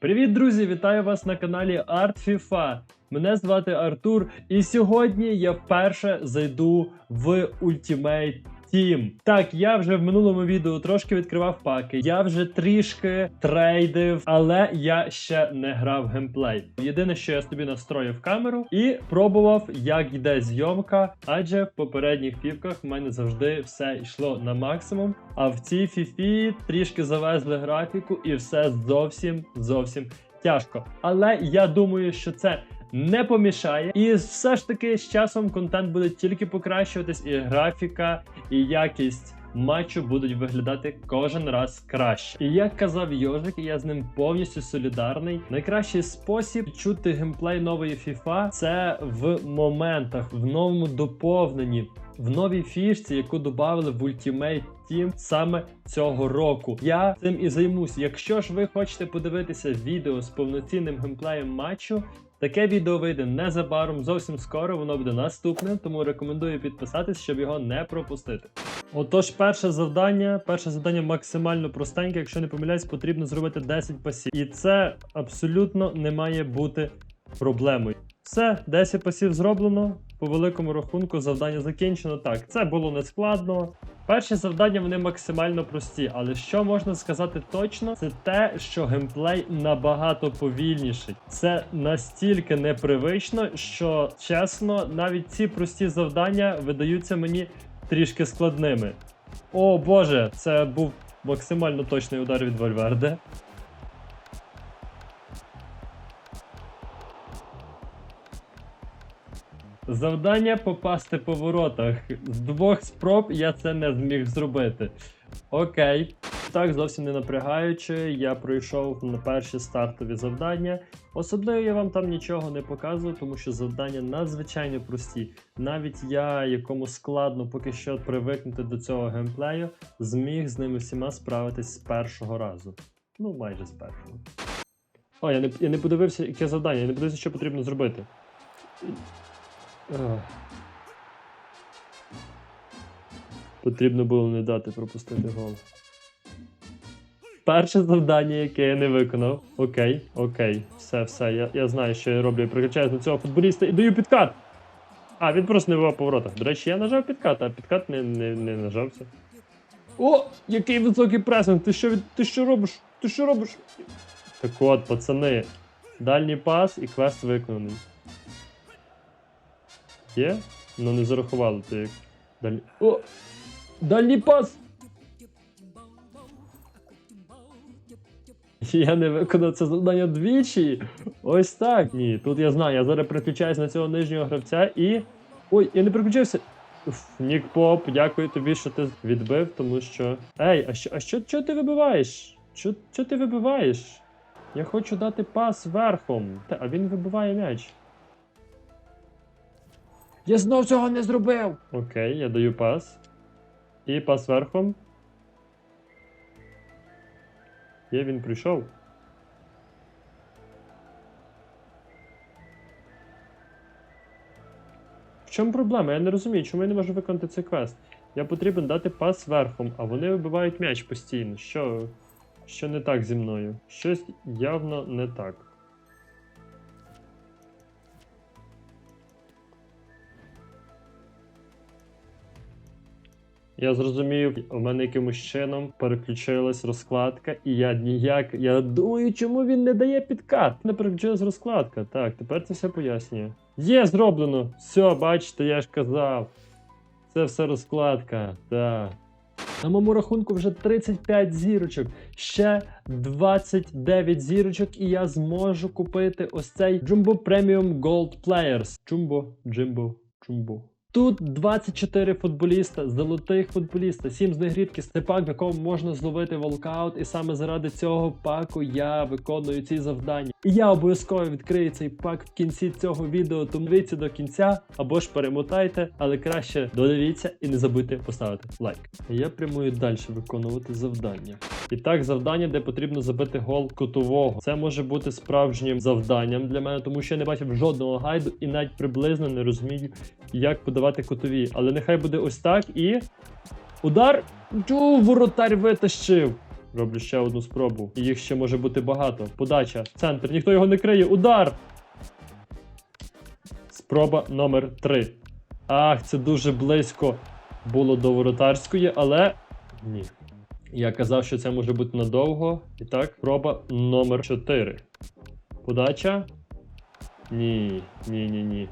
Привіт, друзі! Вітаю вас на каналі Art FIFA. Мене звати Артур, і сьогодні я вперше зайду в Ultimate Team. Так, я вже в минулому відео трошки відкривав паки, я вже трішки трейдив, але я ще не грав геймплей. Єдине, що я собі настроїв камеру і пробував, як йде зйомка, адже в попередніх фівках в мене завжди все йшло на максимум. А в цій фіфі трішки завезли графіку, і все зовсім зовсім тяжко. Але я думаю, що це не помішає. І все ж таки з часом контент буде тільки покращуватись, і графіка, і якість. Матчу будуть виглядати кожен раз краще. І як казав Йожик, і я з ним повністю солідарний. Найкращий спосіб чути геймплей нової FIFA – це в моментах, в новому доповненні, в новій фішці, яку додали в Ultimate Team саме цього року. Я цим і займусь. Якщо ж ви хочете подивитися відео з повноцінним геймплеєм матчу. Таке відео вийде незабаром, зовсім скоро воно буде наступним, тому рекомендую підписатись, щоб його не пропустити. Отож, перше завдання. Перше завдання максимально простеньке. Якщо не помиляюсь, потрібно зробити 10 пасів. І це абсолютно не має бути проблемою. Все, 10 пасів зроблено. По великому рахунку завдання закінчено. Так, це було нескладно. Перші завдання вони максимально прості, але що можна сказати точно, це те, що геймплей набагато повільніший. Це настільки непривично, що чесно, навіть ці прості завдання видаються мені трішки складними. О боже, це був максимально точний удар від Вальверде. Завдання попасти по воротах. З двох спроб я це не зміг зробити. Окей. Так, зовсім не напрягаючи, я пройшов на перші стартові завдання. Особливо я вам там нічого не показую, тому що завдання надзвичайно прості. Навіть я, якому складно поки що привикнути до цього геймплею, зміг з ними всіма справитись з першого разу. Ну, майже з першого. О, я не, я не подивився, яке завдання, я не подивився, що потрібно зробити. Потрібно було не дати пропустити гол. Перше завдання, яке я не виконав. Окей, окей, все, все. Я, я знаю, що я роблю. Я прикачаюсь до цього футболіста і даю підкат. А, він просто не був по воротах. До речі, я нажав підкат, а підкат не, не, не нажався. О, який високий пресинг! Ти що, ти що робиш? Ти що робиш? Так от, пацани, дальній пас і квест виконаний. Є? Ну не зарахували то як. Дальній. О! Дальній пас! Я не виконав це завдання двічі. Ось так. Ні, тут я знаю, я зараз переключаюсь на цього нижнього гравця і. Ой, я не переключився. Нік Поп, дякую тобі, що ти відбив, тому що. Ей, а що, а що, що ти вибиваєш? Що, що ти вибиваєш? Я хочу дати пас верхом. А він вибиває м'яч. Я знов цього не зробив. Окей, я даю пас. І пас верхом. Є, він прийшов. В чому проблема? Я не розумію, чому я не можу виконати цей квест. Я потрібен дати пас верхом, а вони вибивають м'яч постійно. Що, що не так зі мною? Щось явно не так. Я зрозумів, у мене якимось чином переключилась розкладка, і я ніяк. Я думаю, чому він не дає підкат. Не переключилась розкладка. Так, тепер це все пояснює. Є зроблено! Все, бачите, я ж казав. Це все розкладка. Так. На моєму рахунку вже 35 зірочок, ще 29 зірочок, і я зможу купити ось цей Jumbo Premium Gold Players. Jumbo, Jimbo, Jumbo. Тут 24 футболіста, золотих футболіста, 7 з них рідкість. Це пак, в якому можна зловити волкаут, і саме заради цього паку я виконую ці завдання. І я обов'язково відкрию цей пак в кінці цього відео, тому дивіться до кінця або ж перемотайте, але краще додивіться і не забудьте поставити лайк. Я прямую далі виконувати завдання. І так, завдання, де потрібно забити гол кутового. Це може бути справжнім завданням для мене, тому що я не бачив жодного гайду і навіть приблизно не розумію, як подавати кутові. Але нехай буде ось так і. Удар! Чу, воротар витащив! Роблю ще одну спробу. Їх ще може бути багато. Подача, центр, ніхто його не криє. Удар! Спроба номер 3. Ах, це дуже близько було до воротарської, але ні. Я казав, що це може бути надовго. І так, проба номер 4. Подача. Ні, ні, ні, ні.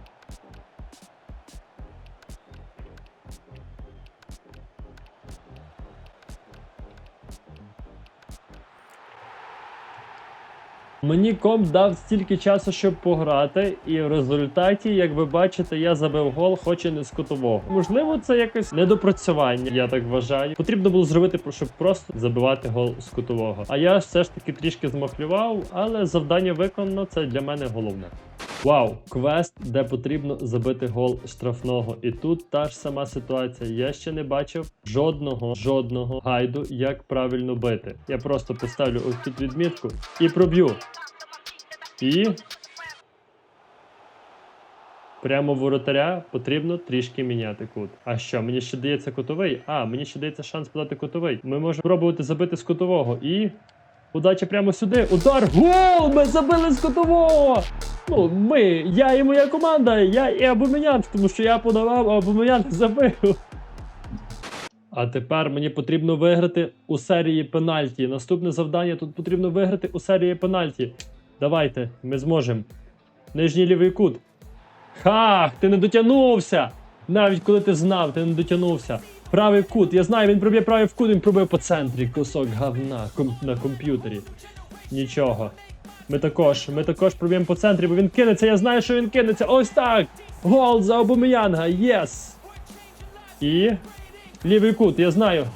Мені комп дав стільки часу, щоб пограти, і в результаті, як ви бачите, я забив гол, хоч і не з кутового. Можливо, це якесь недопрацювання, я так вважаю. Потрібно було зробити, щоб просто забивати гол з кутового. А я все ж таки трішки змахлював, але завдання виконано це для мене головне. Вау, квест, де потрібно забити гол штрафного. І тут та ж сама ситуація. Я ще не бачив жодного жодного гайду, як правильно бити. Я просто поставлю ось тут відмітку і проб'ю. І прямо воротаря потрібно трішки міняти кут. А що, мені ще дається кутовий? А, мені ще дається шанс подати кутовий. Ми можемо пробувати забити з кутового. І. Удача прямо сюди. Удар! Гол! Ми забили з кутового! Ну, ми, я і моя команда, я і Абумеянт, тому що я подавав, а Абумеянт забив. А тепер мені потрібно виграти у серії пенальті. Наступне завдання тут потрібно виграти у серії пенальті. Давайте, ми зможемо. Нижній лівий кут. Хах, ти не дотягнувся! Навіть коли ти знав, ти не дотягнувся. Правий кут, я знаю, він проб'є правий в кут, він пробив по центрі кусок говна на комп'ютері. Нічого. Ми також, ми також проб'ємо по центрі, бо він кинеться. Я знаю, що він кинеться. Ось так! Гол за Обомеянга, єс! І. Лівий кут, я знаю.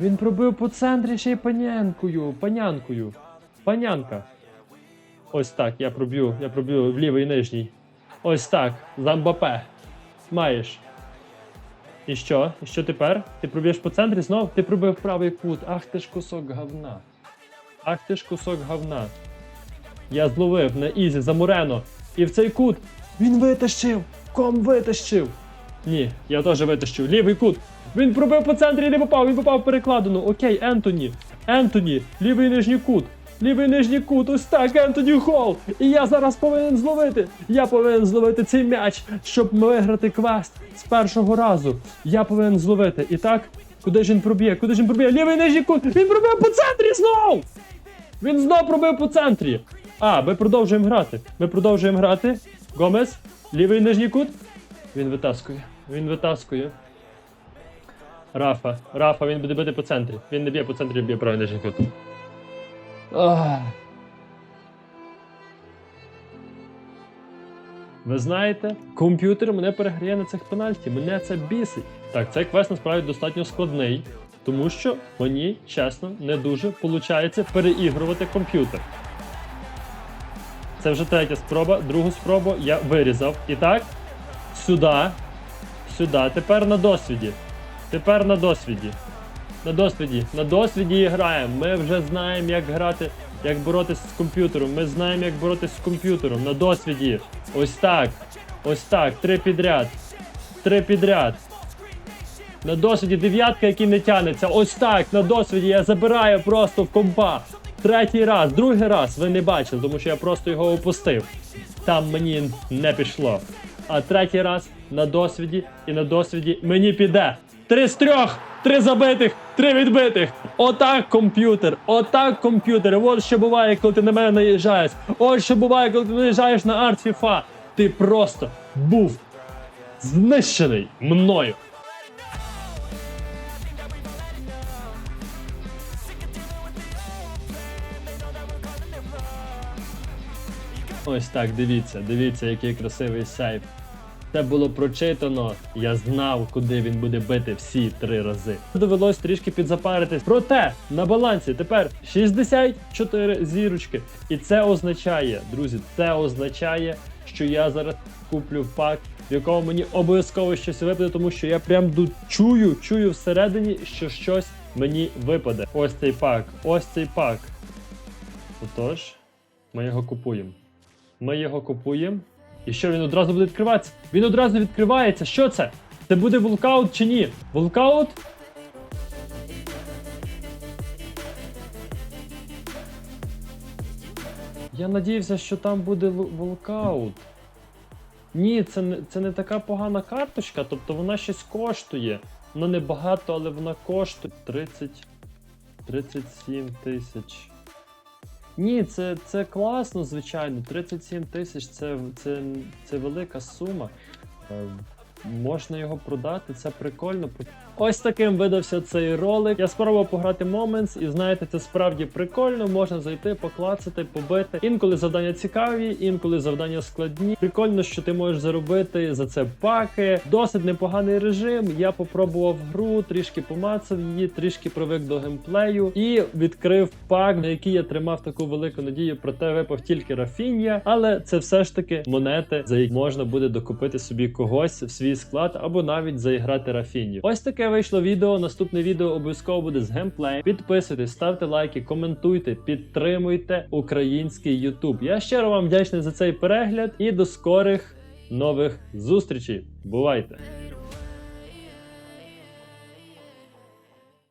Він пробив по центрі ще й панянкою. Панянкою. Панянка. Ось так, я проб'ю, я проб'ю в лівий нижній. Ось так. За Мбапе. Маєш. І що? І що тепер? Ти проб'єш по центрі знов? Ти пробив правий кут. Ах ти ж кусок говна. Ах ти ж кусок говна. Я зловив на Ізі за Мурено. І в цей кут він витащив! Ком витащив! Ні, я теж витащив. Лівий кут. Він пробив по центрі не попав, він попав в перекладину. Окей, Ентоні. Ентоні, лівий нижній кут. Лівий нижній кут, ось так, Ентоні Холл. І я зараз повинен зловити. Я повинен зловити цей м'яч, щоб виграти квест з першого разу. Я повинен зловити. І так, куди ж він проб'є? Куди ж він проб'є? Лівий нижній кут. Він пробив по центрі знов! Він знов пробив по центрі. А, ми продовжуємо грати. Ми продовжуємо грати. Гомес, лівий нижній кут. Він витаскує. Він витаскує. Рафа. Рафа, він буде бити по центрі. Він не б'є по центрі, б'є правий нижній кут. Ах. Ви знаєте, комп'ютер мене переграє на цих пенальті. Мене це бісить. Так, цей квест насправді достатньо складний, тому що мені, чесно, не дуже виходить переігрувати комп'ютер. Це вже третя спроба, другу спробу я вирізав. І так, сюди, сюди. Тепер на досвіді. Тепер на досвіді. На досвіді. На досвіді граємо. Ми вже знаємо, як грати, як боротися з комп'ютером. Ми знаємо, як боротися з комп'ютером. На досвіді. Ось так. Ось так. Три підряд. Три підряд. На досвіді дев'ятка, який не тянеться. Ось так. На досвіді я забираю просто в компа. Третій раз, другий раз ви не бачили, тому що я просто його опустив. Там мені не пішло. А третій раз на досвіді і на досвіді мені піде. Три з трьох, три забитих, три відбитих. Отак комп'ютер, отак комп'ютер. От що буває, коли ти на мене наїжджаєш. От що буває, коли ти наїжджаєш на арт FIFA. Ти просто був знищений мною. Ось так, дивіться, дивіться, який красивий сейф. Це було прочитано, я знав, куди він буде бити всі три рази. Довелось трішки підзапаритись. Проте на балансі тепер 64 зірочки. І це означає, друзі, це означає, що я зараз куплю пак, в якому мені обов'язково щось випаде, тому що я прям чую, чую всередині, що щось мені випаде. Ось цей пак, ось цей пак. Отож, ми його купуємо. Ми його купуємо. І що він одразу буде відкриватися? Він одразу відкривається. Що це? Це буде волкаут чи ні? Волкаут? Я надіявся, що там буде волкаут. Ні, це не, це не така погана карточка, тобто вона щось коштує. Вона не багато, але вона коштує 30 37 тисяч. Ні, це, це класно, звичайно. 37 тисяч це, це, це велика сума. Е, Можна його продати, це прикольно. Ось таким видався цей ролик. Я спробував пограти Moments, і знаєте, це справді прикольно. Можна зайти, поклацати, побити. Інколи завдання цікаві, інколи завдання складні. Прикольно, що ти можеш заробити за це паки. Досить непоганий режим. Я попробував гру, трішки помацав її, трішки привик до геймплею і відкрив пак, на який я тримав таку велику надію. Проте випав тільки Рафінія, але це все ж таки монети, за які можна буде докупити собі когось в свій склад або навіть заіграти Рафінію. Ось вийшло відео. Наступне відео обов'язково буде з геймплеєм. Підписуйтесь, ставте лайки, коментуйте, підтримуйте український YouTube. Я щиро вам вдячний за цей перегляд і до скорих нових зустрічей. Бувайте!